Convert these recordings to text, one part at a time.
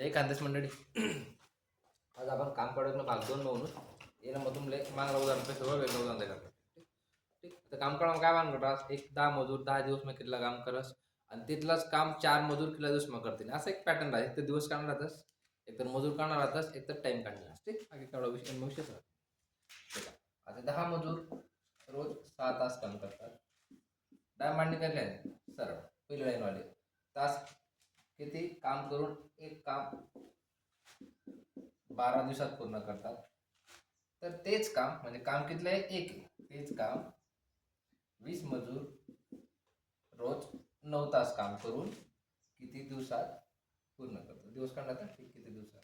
जय कांदेस मंडळी. आज आपण काम काढून भाग दोन म्हणून ये मग तुमले मागला उदाहरण पैसे सर्व वेगळं उदाहरण द्यायला ठीक ठीक? तर काम काढून काय मान करतास एक दहा मजूर दहा दिवस मग कितला काम करस? आणि तिथलाच काम चार मजूर किती दिवस मग करतील? असं एक पॅटर्न आहे एक तर दिवस काढणार राहतस एक तर मजूर काढणार राहतस एक तर टाइम काढणार ठीक? बाकी काढा विषय मग विषय सर आता दहा मजूर रोज सहा तास काम करतात. दहा मांडणी करले सरळ. पहिली लाईनवाले. तास किती काम करून एक काम बारा दिवसात पूर्ण करतात. तर तेच काम म्हणजे काम कितलं? आहे एक. आहे. तेच काम वीस मजूर रोज नऊ तास काम करून किती दिवसात पूर्ण करतात? दिवस काढला तर किती दिवसात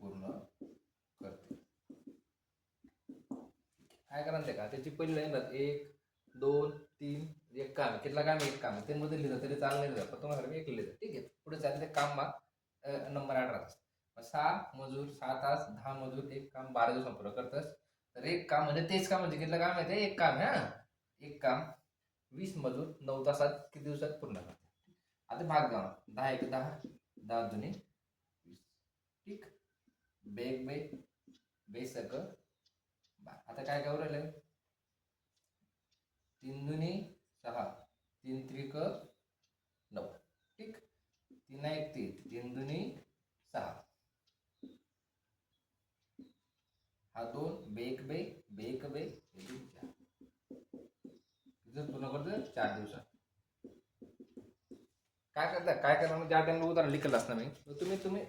पूर्ण करते काय करा ते का? त्याची पहिली लाईन राहते एक दोन तीन म्हणजे एक काम कितला काम आहे? एक काम ते मध्ये लिहिलं तरी चाललं नाही लिहिलं पण तुम्हाला एक लिहिलं ठीक आहे? पुढे चालले ते काम मग नंबर आठ राहतात सहा मजूर सहा तास दहा मजूर एक काम बारा दिवस पूर्ण करतस. तर एक काम म्हणजे तेच काम म्हणजे कितलं काम आहे ते? एक काम आहे हा? एक काम वीस मजूर नऊ तासात किती दिवसात पूर्ण करते आता भाग द्या दहा एक दहा दहा जुने वीस. ठीक? बेग बे बेसक आता काय काय राहिलं तीन दुनी सहा. तीन त्रिक नऊ. ठीक? तीन एक तीन. तीन दुनी सहा. हा दोन बेक बे बेक बे चार. पूर्ण करतो चार दिवसात. काय करता? काय करणार म्हणजे ज्या टाइमला उदाहरण लिखलं असणार मी. तर तुम्ही तुम्ही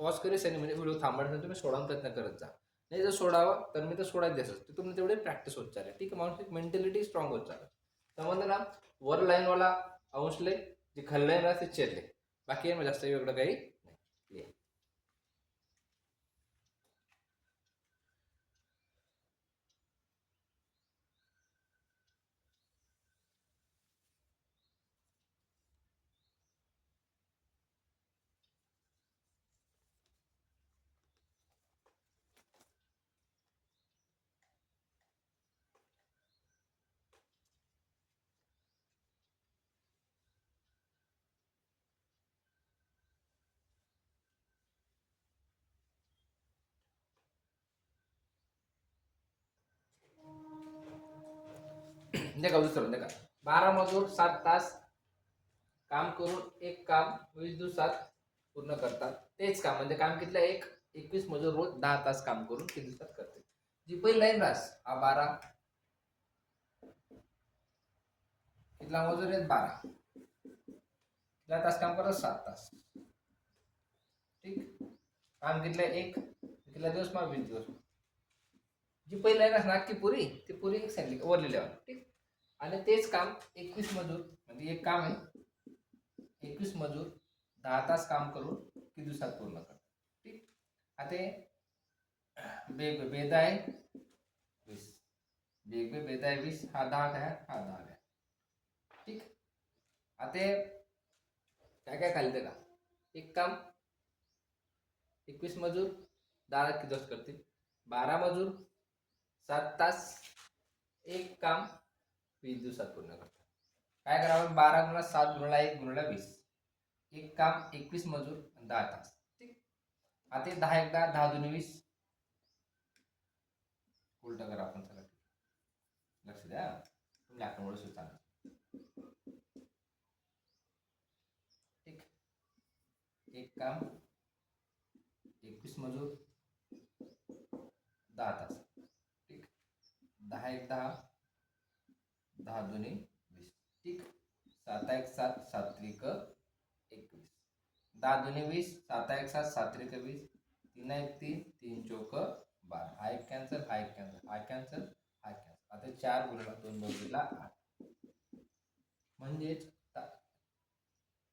पॉज करी आणि म्हणजे व्हिडिओ थांबण्यासाठी तुम्ही सोडायला प्रयत्न करत जा. नाही जर सोडावं तर मी तर सोडायचं द्यायचं ते तुम्ही तेवढे प्रॅक्टिस होत चालेल. ठीक आहे माणूस मेंटॅलिटी स्ट्रॉंग होत चालेल. समजलं ना वर लाईनवाला अंशले जे खल लाईन ते चेरले. बाकी आहे जास्त वेगळं काही नाही देखा दुसरं देखा बारा मजूर सात तास काम करून एक काम वीस दिवसात पूर्ण करतात. तेच काम म्हणजे काम कितलं? एक एकवीस मजूर रोज दहा तास काम करून तीन दिवसात करते जी पहिली लाईन रास हा बारा. कितला मजूर आहेत? बारा. कितला तास काम करतात? सात तास. ठीक? काम कितलं? एक. कितला दिवस? मग वीस दिवस. जी पहिली लाईन असणार की पुरी ती पुरी एक सांगली वरली ठीक? आणि तेच काम एकवीस मजूर म्हणजे एक काम आहे. एकवीस मजूर दहा तास काम करून किती दिवसात पूर्ण कर ठीक? आता बे बेद आहे वीस. बेग बे बेद आहे वीस. हा दहा घ्या हा दहा घ्या. ठीक? आता काय काय खाली का एक काम. एकवीस मजूर दहा किती दिवस करतील. बारा मजूर सात तास. एक काम. वीस दिवसात पूर्ण करतात. काय करावं? बारा गुणा सात गुणला एक गुणला वीस. एक काम एकवीस मजूर आणि दहा तास. ठीक? आता दहा एकदा दहा दोन वीस. उलट करा आपण सगळं. लक्ष द्या. तुम्ही आकडे सुद्धा ठीक? एक काम एकवीस मजूर दहा तास. ठीक? दहा एक दहा दहा दोन्ही वीस. ठीक? सात एक सात सात्विक एकवीस. दहा दोन्ही वीस सात एक सात सात्विक वीस. तीन एक तीन तीन चौक बारा. हा एक कॅन्सल हा एक कॅन्सल हा कॅन्सल हा कॅन्सल आता चार गुणला दोन दोन दिला आठ. म्हणजेच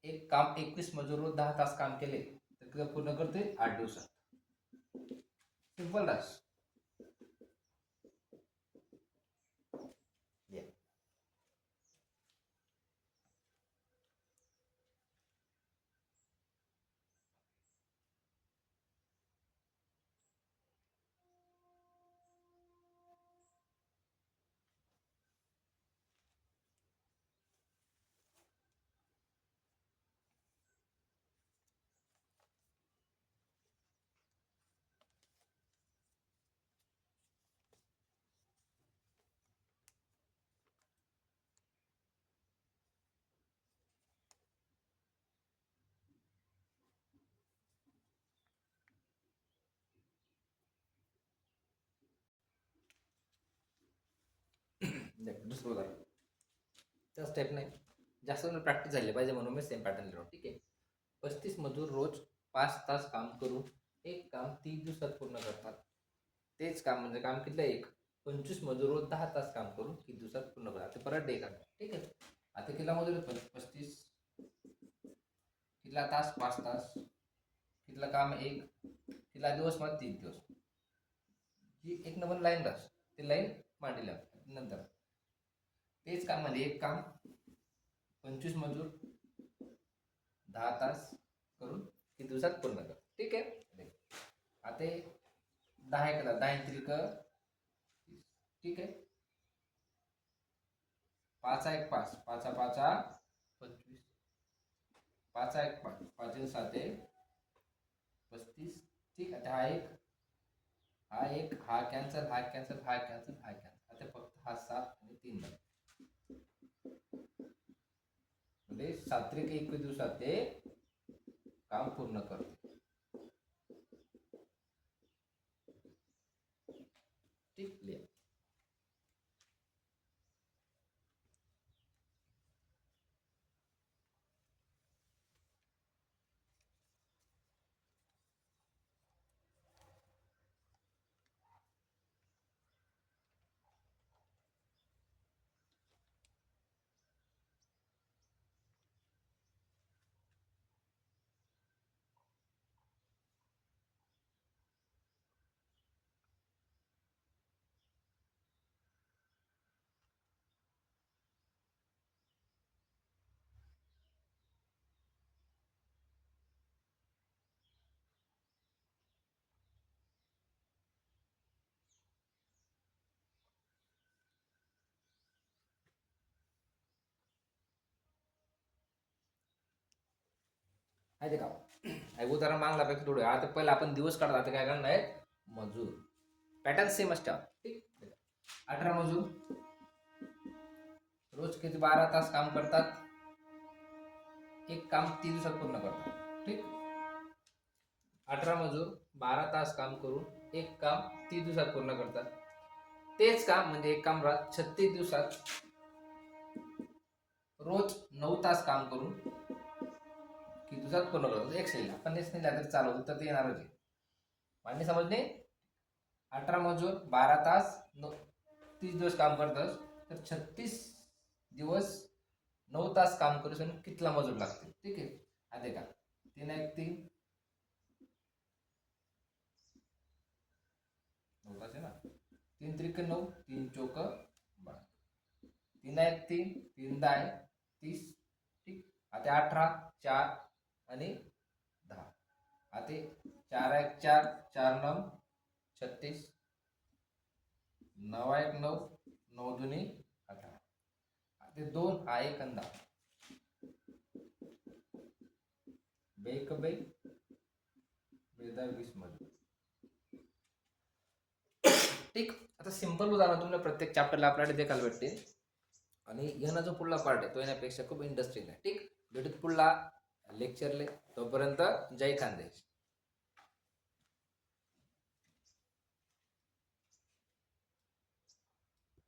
एक काम एकवीस मजूर दहा तास काम केले तर पूर्ण करते आठ दिवसात. सिंपल रास दुसरं उदाहरण त्या स्टेप नाही जास्त प्रॅक्टिस झाली पाहिजे म्हणून मी सेम पॅटर्न लिहिलो. ठीक आहे? पस्तीस मजूर रोज पाच तास काम करून एक काम तीस दिवसात पूर्ण करतात. तेच काम म्हणजे काम किती एक. पंचवीस मजूर रोज दहा तास काम करून किती दिवसात पूर्ण करतात. परत डे करतात. ठीक आहे? आता किती मजूर पस्तीस. कितला तास? पाच तास. कितला काम? एक. कितला दिवस? मला तीन दिवस. ही एक नंबर लाईन राहस ती लाईन मांडली. नंतर. तेच काम म्हणजे एक काम पंचवीस मजूर दहा तास करून किती दिवसात पूर्ण कर. ठीक आहे. आता दहा एक दहा त्रिक ठीक आहे. पाचा एक पाच पाचा पाचा पंचवीस. पाचा एक पाच पाच सात एक पस्तीस. ठीक आहे. हा एक हा एक हा कॅन्सल हा कॅन्सल हा कॅन्सल हा कॅन्सल आता फक्त हा सात आणि तीन झाले म्हणजे सात्विक एकवीस दिवसात ते काम पूर्ण करते. ठीक माहिती का? आहे उदाहरण मागल्यापेक्षा थोडं. आता पहिला आपण दिवस काढतो आता काय करणार आहे मजूर. पॅटर्न सेम असतात ठीक? अठरा मजूर. रोज किती? बारा तास काम करतात. एक काम तीन दिवसात पूर्ण करतात. ठीक? अठरा मजूर बारा तास काम करून एक काम तीन दिवसात पूर्ण करतात. तेच काम म्हणजे एक काम राहत छत्तीस दिवसात रोज नऊ तास काम करून की तुझाच पूर्ण करतो एक सेल आपण नेस नाही तरी चालवतो तर ते येणारच आहे. मान्य समजणे अठरा मजूर बारा तास नऊ तीस दिवस काम करतोस तर छत्तीस दिवस नऊ तास काम करूस आणि कितला मजूर लागते ठीक आहे? आता का तीन एक तीन. नऊ तास आहे ना? तीन त्रिक नऊ तीन चौक बारा. तीन एक तीन तीन दहा तीस. ठीक. आता अठरा चार आणि दहा. आता चार एक चार चार नऊ छत्तीस नऊ एक नऊ नऊ दुनी अठरा. आता दोन हा एक अंदा दहा. बेक बे बेदा वीसमध्ये ठीक आता सिंपल उदाहरण तुम्हाला प्रत्येक चॅप्टरला आपल्याला देखायला भेटते आणि ह्यानं जो पुढला पार्ट आहे तो येण्यापेक्षा खूप इंटरेस्टिंग आहे. ठीक भेटत पुढला लेक्चरले तोपर्यंत जय खानदेश.